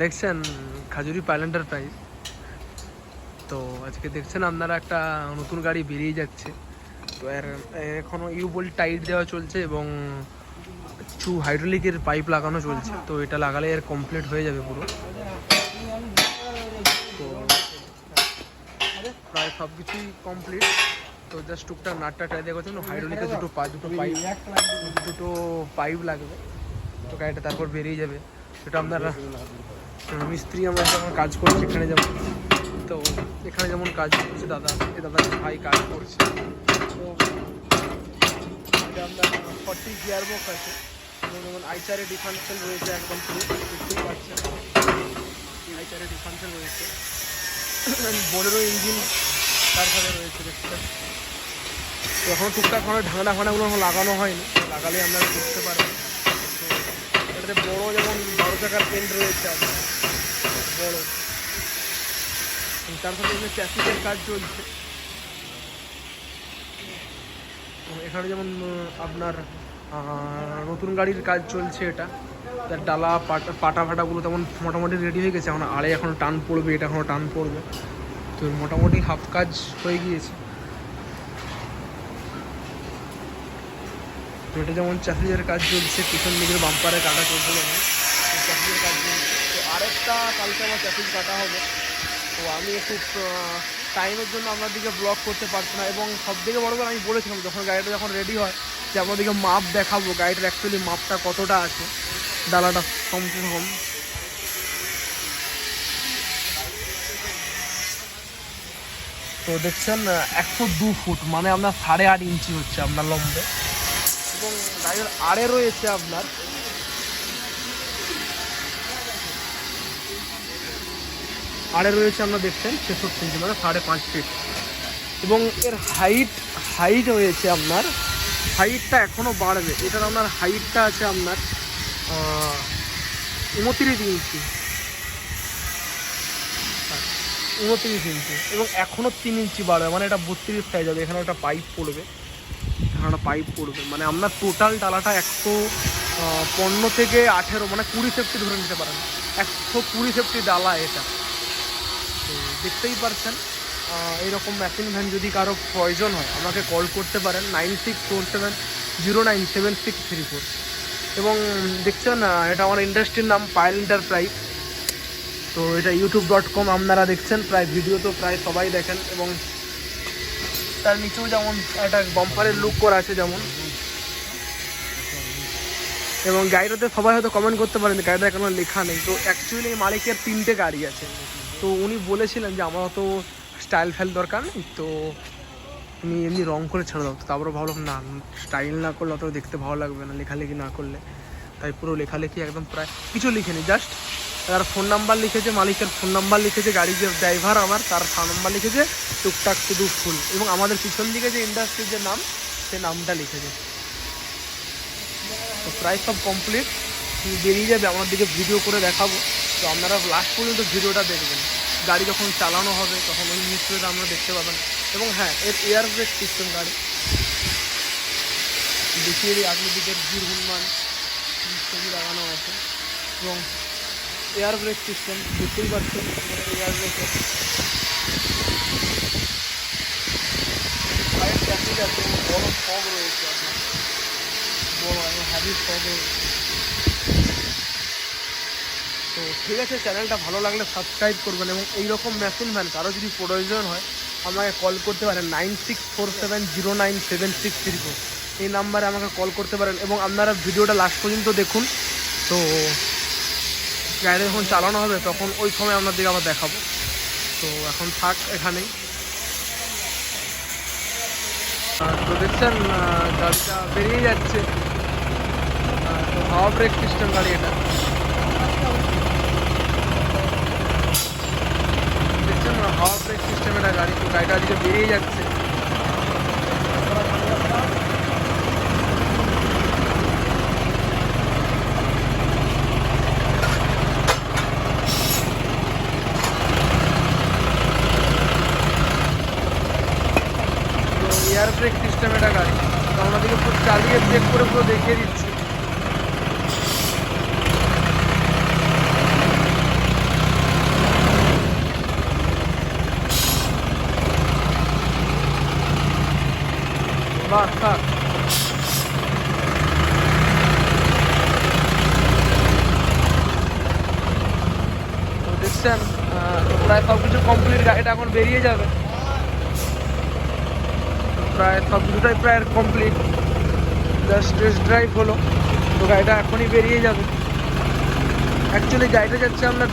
দেখছেন খাজুরি পাইল্যান্ডার প্রাইস তো আজকে দেখছেন আপনারা একটা নতুন গাড়ি বেরিয়ে যাচ্ছে। তো এর এখনও ইউবোল টাইট দেওয়া চলছে এবং কিছু হাইড্রোলিকের পাইপ লাগানো চলছে। তো এটা লাগালে এর কমপ্লিট হয়ে যাবে পুরো। তো প্রায় সব কিছুই কমপ্লিট তো জাস্ট টুকটাক নাটটা ট্রাই দেওয়া করছে হাইড্রোলিকের দুটো পা, দুটো পাইপ দুটো পাইপ লাগবে। তো গাড়িটা তারপর বেরিয়ে যাবে। সেটা আপনারা মিস্ত্রি আমরা যখন কাজ করছি, এখানে যেমন তো এখানে যেমন কাজ করছে দাদা, এ দাদা ভাই কাজ করছে। তো এটা ফর্টি গিয়ার বক্স আছে। যেমন আইচারে ডিফারেন্সিয়াল রয়েছে একদম পুরো, দেখতেই পাচ্ছেন। আইচারে ডিফারেন্সিয়াল রয়েছে। বোলেরো ইঞ্জিন তার সাথে রয়েছে, দেখতে তো এখন টুকটাক ফানাগুলো এখন লাগানো হয়নি। লাগালে আপনারা বুঝতে পারবেন। তো এটাতে বড় যেমন বারো চাকার পেন্ট রয়েছে আপনার বড়। তার সাথে এখানে চ্যাসিসের কাজ চলছে। এখানে যেমন আপনার নতুন গাড়ির কাজ চলছে এটা। তার ডালা, পাটা পাটা ফাটাগুলো তেমন মোটামুটি রেডি হয়ে গেছে। এখন আড়ে এখনও টান পড়বে, এটা এখনও টান পড়বে। তো মোটামুটি হাফ কাজ হয়ে গিয়েছে। এটা যেমন চাষিদের কাজ চলছে, পিছন দিকের বাম্পারে কাটা চলছে যেমন চাষিদের কাজ তো আরেকটা কালকে আমার চাষির কাটা হবে। তো আমি একটু টাইমের জন্য আপনার দিকে ব্লগ করতে পারছি না এবং সব থেকে বড় করে আমি বলেছিলাম, যখন গাড়িটা যখন রেডি হয়, যে আপনাদেরকে মাপ দেখাবো, গাড়িটার অ্যাকচুয়ালি মাপটা কতটা আছে। ডালাটা সম্পূর্ণ তো দেখছেন একশো দু ফুট মানে আপনার সাড়ে আট ইঞ্চি হচ্ছে আপনার লম্বে। এবং গাড়ির আড়ে রয়েছে আপনার। আড়ে রয়েছে আমরা দেখছেন, ছেষট্টি ইঞ্চি মানে সাড়ে পাঁচ ফিট এবং এর হাইট হাইট হয়েছে আপনার হাইটটা এখনও বাড়বে। এটার আপনার হাইটটা আছে আপনার উনত্রিশ ইঞ্চি। উনত্রিশ ইঞ্চি। এবং এখনও তিন ইঞ্চি বাড়বে মানে এটা বত্রিশ সাইজ যাবে এখানে একটা পাইপ পড়বে। একটা পাইপ পড়বে মানে আপনার টোটাল ডালাটা একশো পনেরো থেকে আঠেরো মানে কুড়ি সেফটি ধরে নিতে পারেন। একশো কুড়ি সেফটি ডালা এটা। তো দেখতেই পারছেন এইরকম ম্যাচিং ভ্যান যদি কারও প্রয়োজন হয়, আমাকে কল করতে পারেন nine six four seven zero nine seven six three four এবং দেখছেন এটা আমার ইন্ডাস্ট্রির নাম পায়েল এন্টারপ্রাইজ তো এটা ইউটিউব ডট কম আপনারা দেখছেন, প্রায় ভিডিও তো প্রায় সবাই দেখেন। এবং তার নিচেও যেমন একটা বাম্পারের লুক করা আছে যেমন। এবং গাড়িটাতে সবাই হয়তো কমেন্ট করতে পারেন গাড়িটা কোনো লেখা নেই। তো অ্যাকচুয়ালি মালিকের তিনটে গাড়ি আছে। তো উনি বলেছিলেন যে আমার অত স্টাইল ফেল দরকার নেই, তো তুমি এমনি রং করে ছেড়ে দাও। তারপরে ভাবলাম, না স্টাইল না করলে অত দেখতে ভালো লাগবে না, লেখালেখি না করলে। তাই পুরো লেখালেখি একদম প্রায় কিছু লিখে লিখেনি জাস্ট তার ফোন নাম্বার লিখেছে, মালিকের ফোন নাম্বার লিখেছে, গাড়ির যে ড্রাইভার আমার, তার ফোন নাম্বার লিখেছে, টুকটাক শুধু ফুল এবং আমাদের পিছন দিকে যে ইন্ডাস্ট্রির যে নাম, সে নামটা লিখেছে। তো প্রায় সব কমপ্লিট বেরিয়ে যাবে, আমার দিকে ভিডিও করে দেখাবো। তো আপনারা লাস্ট পর্যন্ত ভিডিওটা দেখবেন। গাড়ি যখন চালানো হবে, তখন ওই মিস্ত্রিটা আমরা দেখতে পাবেন। এবং হ্যাঁ এর এয়ার ব্রেক সিস্টেম গাড়ি। দেখিয়ে দিই আগের দিকের বীর হনুমান ছবি লাগানো আছে। এবং এয়ার ব্রেক সিস্টেম দেখতেই পাচ্ছেন এয়ার ট্যাপিক আছে বড় রয়েছে তো ঠিক আছে চ্যানেলটা ভালো লাগলে সাবস্ক্রাইব করবেন এবং এইরকম মেশিন ভ্যান কারও যদি প্রয়োজন হয়, আমাকে কল করতে পারেন nine six four seven zero nine seven six three four এই নাম্বারে আমাকে কল করতে পারেন এবং আপনারা ভিডিওটা লাস্ট পর্যন্ত দেখুন। তো গাড়ি যখন চালানো হবে, তখন ওই সময় আপনাদেরকে আবার দেখাবো। তো এখন থাক এখানেই। তো দেখছেন গাড়িটা বেরিয়ে যাচ্ছে। তো হাওয়া ব্রেক সিস্টেম গাড়ি এটা। দেখছেন, হাওয়া ব্রেক সিস্টেম এটা গাড়ি তো গাড়িটা আজকে বেরিয়ে যাচ্ছে। এয়ার ব্রেক সিস্টেম এটা গাড়ি আপনাদেরকে পুরো চালিয়ে চেক করে পুরো দেখিয়ে দিচ্ছি। বাহ দেখছেন প্রায় সব কিছু কমপ্লিট গাড়িটা এখন বেরিয়ে যাবে। প্রায় সব কিছুটাই প্রায় কমপ্লিট জাস্ট টেস্ট ড্রাইভ হলো। তো গাড়িটা এখনই বেরিয়ে যাবে। অ্যাকচুয়ালি গাড়িটা যাচ্ছে আমরা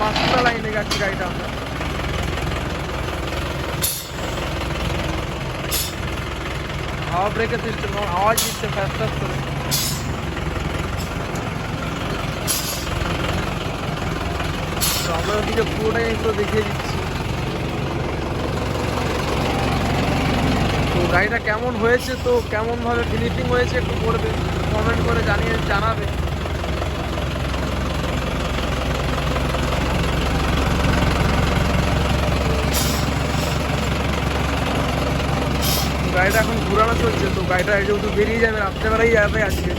পাঁচটা লাইনে যাচ্ছি গাড়িটা আমরা। হাওয়া ব্রেকের সিস্টেম আওয়াজ দিচ্ছে ফ্যাস ফ্যাস করে। আমরা ওদিকে পুরোটাই একটু দেখিয়ে দিচ্ছি তো গাড়িটা কেমন হয়েছে তো কেমনভাবে ফিনিশিং হয়েছে একটু করবে কমেন্ট করে জানিয়ে জানাবে গাড়িটা এখন ঘুরানো চলছে তো গাড়িটা যেহেতু বেরিয়ে যাবে রাত্রেবেলাই যাবে আজকে।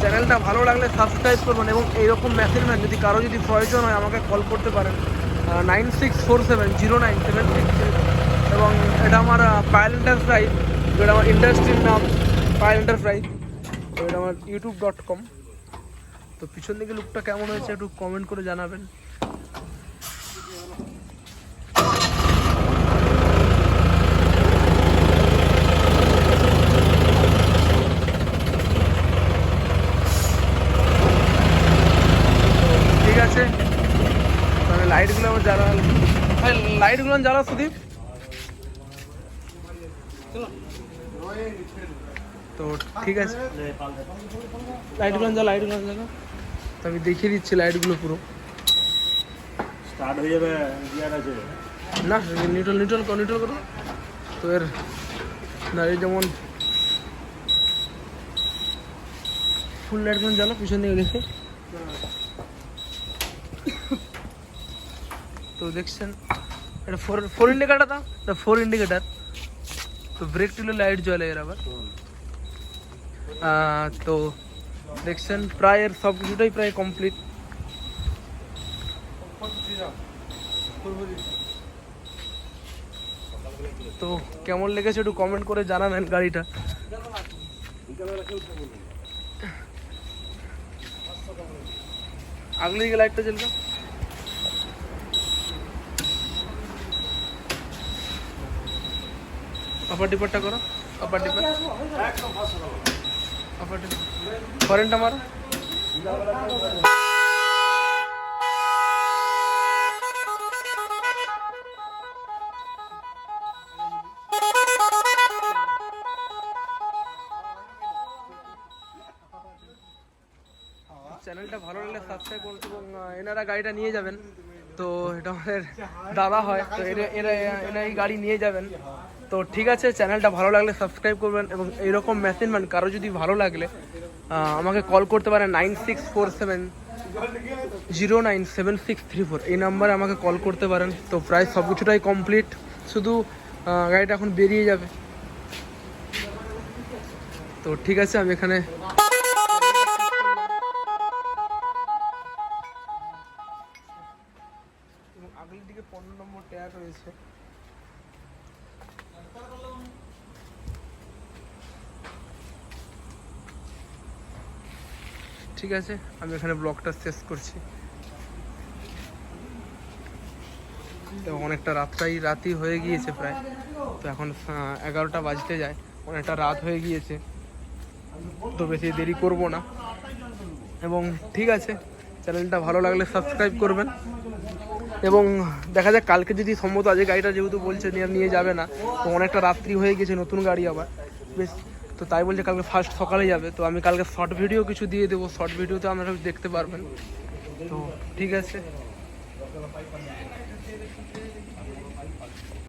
চ্যানেলটা ভালো লাগলে সাবস্ক্রাইব করবেন এবং এইরকম ম্যান যদি কারও যদি প্রয়োজন হয় আমাকে কল করতে পারেন। Nine six four seven zero nine seven six এবং এটা আমার পায়েল এন্টারপ্রাইজ যেটা আমার ইন্ডাস্ট্রির নাম পায়েল এন্টারপ্রাইজ তো এটা আমার ইউটিউব ডট কম তো পিছন দিকে লুকটা কেমন হয়েছে একটু কমেন্ট করে জানাবেন। ঠিক আছে। মানে লাইটগুলো আমার জ্বালা লাইটগুলো জ্বালা সুদীপ। তো ঠিক আছে লাইটগুলো জ্বালা লাইটগুলো জ্বালা তো আমি দেখিয়ে দিচ্ছি লাইটগুলো পুরো স্টার্ট হয়ে যাবে গিয়ার আছে না নিউট্রাল নিউট্রাল করো নিউট্রাল করো তো এর না এই যেমন ফুল লাইটগুলো জ্বালা পিছন দিকে দেখে তো দেখছেন এটা ফোর ফোর ইন্ডিকেটার था এটা ফোর ইন্ডিকেটার তো ব্রেক টিলে লাইট জ্বলে এর আবার তো দেখছেন প্রায় এর সব কিছুটাই প্রায় কমপ্লিট তো কেমন লেগেছে একটু কমেন্ট করে জানাবেন গাড়িটা আগলে দিকে লাইটটা জ্বলবে আপার ডিপারটা করো। আপার ডিপার ফরেনটা মারো চ্যানেলটা ভালো লাগলে সাবস্ক্রাইব করুন এবং এনারা গাড়িটা নিয়ে যাবেন। তো এটা আমাদের দাদা হয়, তো এরা এরা এরা এই গাড়ি নিয়ে যাবেন। তো ঠিক আছে চ্যানেলটা ভালো লাগলে সাবস্ক্রাইব করবেন এবং এইরকম মেশিন ম্যান কারও যদি ভালো লাগলে আমাকে কল করতে পারেন nine six four seven zero nine seven six three four এই নাম্বারে আমাকে কল করতে পারেন। তো প্রায় সব কিছুটাই কমপ্লিট শুধু গাড়িটা এখন বেরিয়ে যাবে। তো ঠিক আছে, আমি এখানে আগের দিকে পনেরো নম্বর ট্যাগ রয়েছে। ঠিক আছে? আমি এখানে ব্লগটা শেষ করছি। তো অনেকটা রাতটাই রাতই হয়ে গিয়েছে প্রায়। তো এখন এগারোটা বাজতে যায়। অনেকটা রাত হয়ে গিয়েছে। তো বেশি দেরি করব না। এবং ঠিক আছে, চ্যানেলটা ভালো লাগলে সাবস্ক্রাইব করবেন। এবং দেখা যাক, কালকে যদি সম্ভবত আজকে গাড়িটা যেহেতু বলছে নিয়ে নিয়ে যাবে না, তো অনেকটা রাত্রি হয়ে গেছে নতুন গাড়ি আবার। বেশ তো তাই বলছে কালকে ফার্স্ট সকালে যাবে। তো আমি কালকে শর্ট ভিডিও কিছু দিয়ে দেবো। শর্ট ভিডিওতে আপনারা দেখতে পারবেন। তো ঠিক আছে।